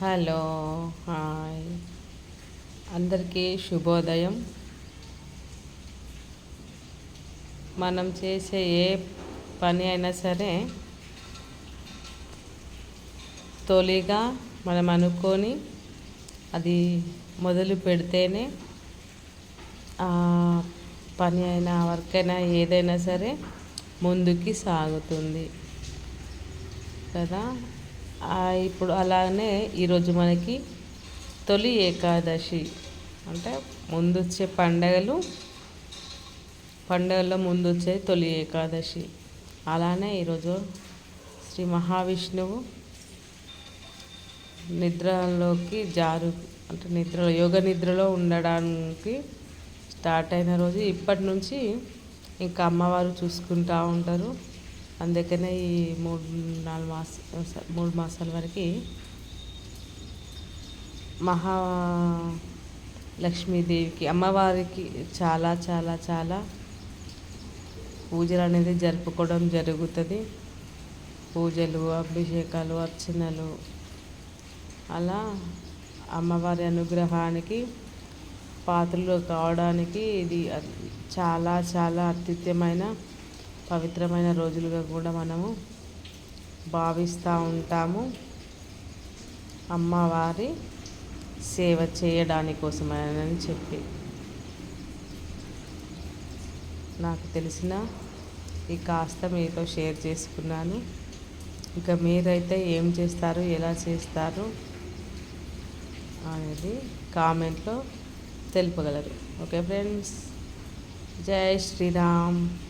Hello hi. అందరికీ శుభోదయం. మనం చేసే ఏ పని అయినా సరే తొలిగా మనం అనుకొని అది మొదలు పెడితేనే పని అయినా వర్క్ అయినా ఏదైనా సరే ముందుకి సాగుతుంది. కదా? ఇప్పుడు అలానే ఈరోజు మనకి తొలి ఏకాదశి. అంటే ముందు వచ్చే పండగలు పండగల్లో ముందు వచ్చే తొలి ఏకాదశి. అలానే ఈరోజు శ్రీ మహావిష్ణువు నిద్రలోకి జారు అంటే నిద్రలో యోగ నిద్రలో ఉండడానికి స్టార్ట్ అయిన రోజు. ఇప్పటి నుంచి ఇంకా అమ్మవారు చూసుకుంటూ ఉంటారు. అందుకనే ఈ మూడు నాలుగు మాస మూడు మాసాల వరకు మహా లక్ష్మీదేవికి అమ్మవారికి చాలా చాలా చాలా పూజలు అనేది జరుపుకోవడం జరుగుతుంది. పూజలు అభిషేకాలు అర్చనలు. అలా అమ్మవారి అనుగ్రహానికి పాత్రలు కావడానికి ఇది చాలా చాలా అత్యుత్తమైన పవిత్రమైన రోజులుగా కూడా మనము భావిస్తూ ఉంటాము. అమ్మవారి సేవ చేయడానికోసమని చెప్పి. నాకు తెలిసిన ఈ కాస్త మీతో షేర్ చేసుకున్నాను. ఇంకా మీరైతే ఏం చేస్తారు ఎలా చేస్తారు అనేది కామెంట్లో తెలుపగలరు. Okay friends? జై శ్రీరామ్.